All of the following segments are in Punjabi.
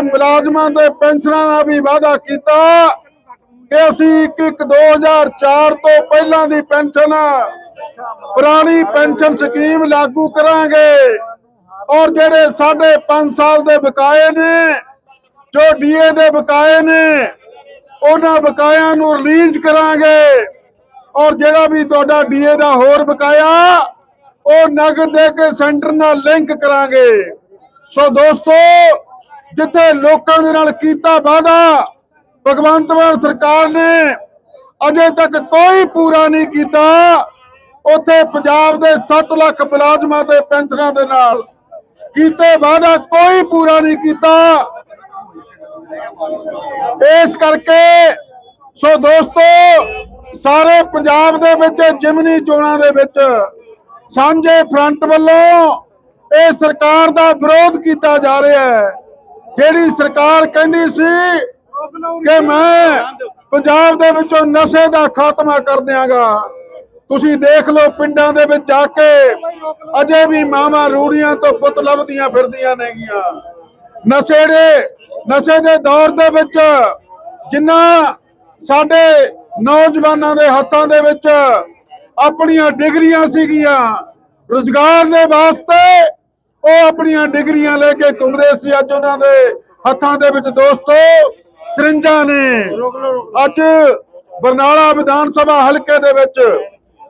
ਮੁਲਾਜ਼ਮਾਂ ਦੇ ਪੈਨਸ਼ਨਾਂ ਨਾਲ ਵੀ ਵਾਅਦਾ ਕੀਤਾ ਕਿ ਅਸੀਂ ਇੱਕ 2004 ਤੋਂ ਪਹਿਲਾਂ ਦੀ ਪੈਨਸ਼ਨ, ਪੁਰਾਣੀ ਪੈਨਸ਼ਨ ਸਕੀਮ ਲਾਗੂ ਕਰਾਂਗੇ। ਔਰ ਜਿਹੜੇ ਸਾਡੇ 5 ਸਾਲ ਦੇ ਬਕਾਏ ਨੇ, ਜੋ ਡੀਏ ਦੇ ਬਕਾਏ ਨੇ, ਉਹਨਾਂ ਬਕਾਇਆਂ ਨੂੰ ਰਿਲੀਜ਼ ਕਰਾਂਗੇ। ਔਰ ਜਿਹੜਾ ਵੀ ਤੁਹਾਡਾ ਡੀਏ ਦਾ ਹੋਰ ਬਕਾਇਆ, ਉਹ ਨਗਦ ਦੇ ਕੇ ਸੈਂਟਰ ਨਾਲ ਲਿੰਕ ਕਰਾਂਗੇ। ਸੋ ਦੋਸਤੋ ਜਿੱਥੇ ਲੋਕਾਂ ਦੇ ਨਾਲ ਕੀਤਾ ਵਾਅਦਾ, ਭਗਵੰਤ ਮਾਨ ਸਰਕਾਰ ਨੇ ਅਜੇ ਤੱਕ ਕੋਈ ਪੂਰਾ ਨਹੀਂ ਕੀਤਾ। ਉੱਥੇ ਪੰਜਾਬ ਦੇ 7 ਲੱਖ ਮੁਲਾਜ਼ਮਾਂ ਦੇ ਪੈਨਸ਼ਨਾਂ ਦੇ ਨਾਲ ਕੀਤੇ ਵਾਅਦਾ ਕੋਈ ਪੂਰਾ ਨਹੀਂ ਕੀਤਾ। ਇਸ ਕਰਕੇ ਸੋ ਦੋਸਤੋ, ਸਾਰੇ ਪੰਜਾਬ ਦੇ ਵਿੱਚ, ਜਿਮਨੀ ਚੋਣਾਂ ਦੇ ਵਿੱਚ ਸਾਂਝੇ ਫਰੰਟ ਵੱਲੋਂ ਇਹ ਸਰਕਾਰ ਦਾ ਵਿਰੋਧ ਕੀਤਾ ਜਾ ਰਿਹਾ ਹੈ। ਜਿਹੜੀ ਸਰਕਾਰ ਕਹਿੰਦੀ ਸੀ ਕਿ ਮੈਂ ਪੰਜਾਬ ਦੇ ਵਿੱਚੋਂ ਨਸ਼ੇ ਦਾ ਖਾਤਮਾ ਕਰ ਦਿਆਂਗਾ। ਤੁਸੀਂ ਦੇਖ ਲਓ ਪਿੰਡਾਂ ਦੇ ਵਿੱਚ ਜਾ ਕੇ ਅਜੇ ਵੀ ਮਾਵਾਂ ਰੂੜੀਆਂ ਤੋਂ ਪੁੱਤ ਲੱਭਦੀਆਂ ਫਿਰਦੀਆਂ ਨੇਗੀਆਂ। ਨਸ਼ੇ ਦੇ ਨਸ਼ੇ ਦੇ ਦੌਰ ਦੇ ਵਿੱਚ ਜਿੰਨਾ ਸਾਡੇ ਨੌਜਵਾਨਾਂ ਦੇ ਹੱਥਾਂ ਦੇ ਵਿੱਚ ਆਪਣੀਆਂ ਡਿਗਰੀਆਂ ਸੀਗੀਆਂ, ਰੁਜ਼ਗਾਰ ਦੇ ਵਾਸਤੇ ਉਹ ਆਪਣੀਆਂ ਡਿਗਰੀਆਂ ਲੈ ਕੇ ਘੁੰਮਦੇ ਸੀ ਅੱਜ ਉਹਨਾਂ ਦੇ ਹੱਥਾਂ ਦੇ ਵਿੱਚ ਦੋਸਤੋ ਸਰਿੰਜਾਂ ਨੇ। ਅੱਜ ਬਰਨਾਲਾ ਵਿਧਾਨ ਸਭਾ ਹਲਕੇ ਦੇ ਵਿੱਚ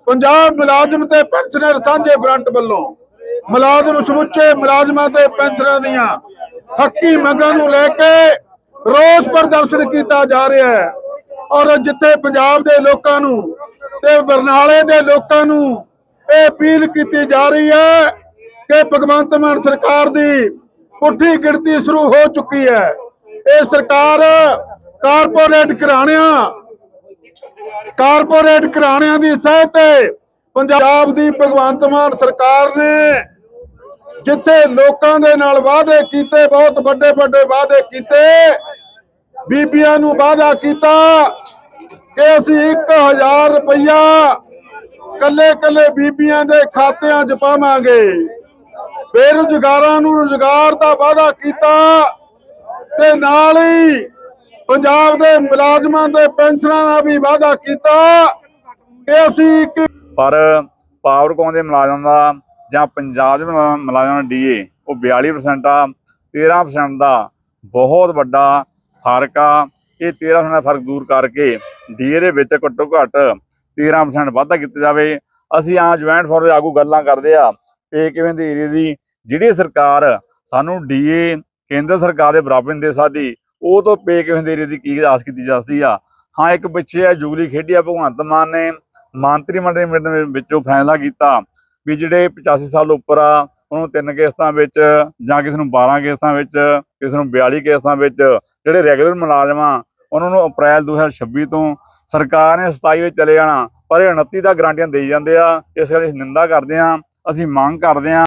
ਪੰਜਾਬ ਮੁਲਾਜ਼ਮ ਤੇ ਪੈਨਸ਼ਨਰ ਸਾਂਝੇ ਫਰੰਟ ਵੱਲੋਂ ਮੁਲਾਜ਼ਮ ਸਮੁੱਚੇ ਮੁਲਾਜ਼ਮਾਂ ਤੇ ਪੈਨਸ਼ਨਰਾਂ ਦੀਆਂ ਹੱਕੀ ਮੰਗਾਂ ਨੂੰ ਲੈ ਕੇ ਰੋਸ ਪ੍ਰਦਰਸ਼ਨ ਕੀਤਾ ਜਾ ਰਿਹਾ ਹੈ। ਔਰ ਜਿੱਥੇ ਪੰਜਾਬ ਦੇ ਲੋਕਾਂ ਨੂੰ ਤੇ ਬਰਨਾਲੇ ਦੇ ਲੋਕਾਂ ਨੂੰ ਇਹ ਅਪੀਲ ਕੀਤੀ ਜਾ ਰਹੀ ਹੈ ਕਿ ਭਗਵੰਤ ਮਾਨ ਸਰਕਾਰ ਦੀ ਪੁੱਠੀ ਗਿਣਤੀ ਸ਼ੁਰੂ ਹੋ ਚੁੱਕੀ ਹੈ। ਇਹ ਸਰਕਾਰ ਕਾਰਪੋਰੇਟ ਘਰਾਣਿਆਂ ਕਾਰਪੋਰੇਟ ਘਰਾਣਿਆਂ ਦੀ ਸਹਿ ਤੇ ਪੰਜਾਬ ਦੀ ਭਗਵੰਤ ਮਾਨ ਸਰਕਾਰ ਨੇ ਜਿੱਥੇ ਲੋਕਾਂ ਦੇ ਨਾਲ ਵਾਅਦੇ ਕੀਤੇ, ਬਹੁਤ ਵੱਡੇ ਵੱਡੇ ਵਾਅਦੇ ਕੀਤੇ, ਬੀਬੀਆਂ ਨੂੰ ਵਾਅਦਾ ਕੀਤਾ ਕਿ ਅਸੀਂ 1000 ਰੁਪਇਆ ਕੱਲੇ ਕੱਲੇ ਬੀਬੀਆਂ ਦੇ ਖਾਤਿਆਂ 'ਚ ਪਾਵਾਂਗੇ। ਬੇਰੁਜ਼ਗਾਰਾਂ ਨੂੰ ਰੁਜ਼ਗਾਰ ਦਾ ਵਾਅਦਾ ਕੀਤਾ ਤੇ ਨਾਲ ਹੀ ਪੰਜਾਬ ਦੇ ਮੁਲਾਜ਼ਮਾਂ ਦੇ ਪੈਨਸ਼ਨਾਂ ਦਾ ਵੀ ਵਾਅਦਾ ਕੀਤਾ ਕਿ ਅਸੀਂ ਪਰ ਪਾਵਰਕੌਮ ਦੇ ਮੁਲਾਜ਼ਮਾਂ ਦਾ ਜਾਂ ਪੰਜਾਬ ਦੇ ਮੁਲਾਜ਼ਮਾਂ ਮੁਲਾਜ਼ਮ ਦਾ ਡੀਏ, ਉਹ 42% ਆ 13% ਦਾ ਬਹੁਤ ਵੱਡਾ ਫ਼ਰਕ ਆ। ਇਹ 13% ਦਾ ਫ਼ਰਕ ਦੂਰ ਕਰਕੇ ਡੀਏ ਦੇ ਵਿੱਚ ਘੱਟੋ ਘੱਟ 13% ਵਾਧਾ ਕੀਤਾ ਜਾਵੇ। ਅਸੀਂ ਆ ਜੁਆਇੰਟ ਫੋਰਮ ਦੇ ਆਗੂ ਗੱਲਾਂ ਕਰਦੇ ਆ, ਇਹ ਕਿਵੇਂ ਦੀ ਏਰੀਆ ਦੀ ਜਿਹੜੀ ਸਰਕਾਰ ਸਾਨੂੰ ਡੀਏ, ਕੇਂਦਰ ਸਰਕਾਰ ਦੇ ਬਰਾਬਰ ਨਹੀਂ ਦੇ ਸਕਦੀ, ਉਹ ਤੋਂ ਪੇ ਕਿਵੇਂ ਦੇ ਦੀ ਕੀ ਆਸ ਕੀਤੀ ਜਾ ਸਕਦੀ ਆ? ਹਾਂ, ਇੱਕ ਪਿੱਛੇ ਆ ਜੁਗਲੀ ਖੇਡੀ ਆ, ਭਗਵੰਤ ਮਾਨ ਨੇ ਮੰਤਰੀ ਮੰਡਲ ਦੇ ਵਿੱਚੋਂ ਫੈਸਲਾ ਕੀਤਾ ਵੀ ਜਿਹੜੇ 85 ਸਾਲ ਉੱਪਰ ਆ, ਉਹਨੂੰ ਤਿੰਨ ਕਿਸ਼ਤਾਂ ਵਿੱਚ ਜਾਂ ਕਿਸੇ ਨੂੰ 12 ਕਿਸ਼ਤਾਂ ਵਿੱਚ, ਕਿਸੇ ਨੂੰ 42 ਕਿਸ਼ਤਾਂ ਵਿੱਚ, ਜਿਹੜੇ ਰੈਗੂਲਰ ਮੁਲਾਜ਼ਮ ਆ, ਉਹਨਾਂ ਨੂੰ ਅਪ੍ਰੈਲ 2026 ਤੋਂ ਸਰਕਾਰ ਨੇ 27 ਵਿੱਚ ਚਲੇ ਜਾਣਾ, ਪਰ ਇਹ 29 ਦਾ ਗਰੰਟੀਆਂ ਦੇਈ ਜਾਂਦੇ ਆ, ਇਸ ਕਰਕੇ ਅਸੀਂ ਨਿੰਦਾ ਕਰਦੇ ਆ, ਅਸੀਂ ਮੰਗ ਕਰਦੇ ਆ।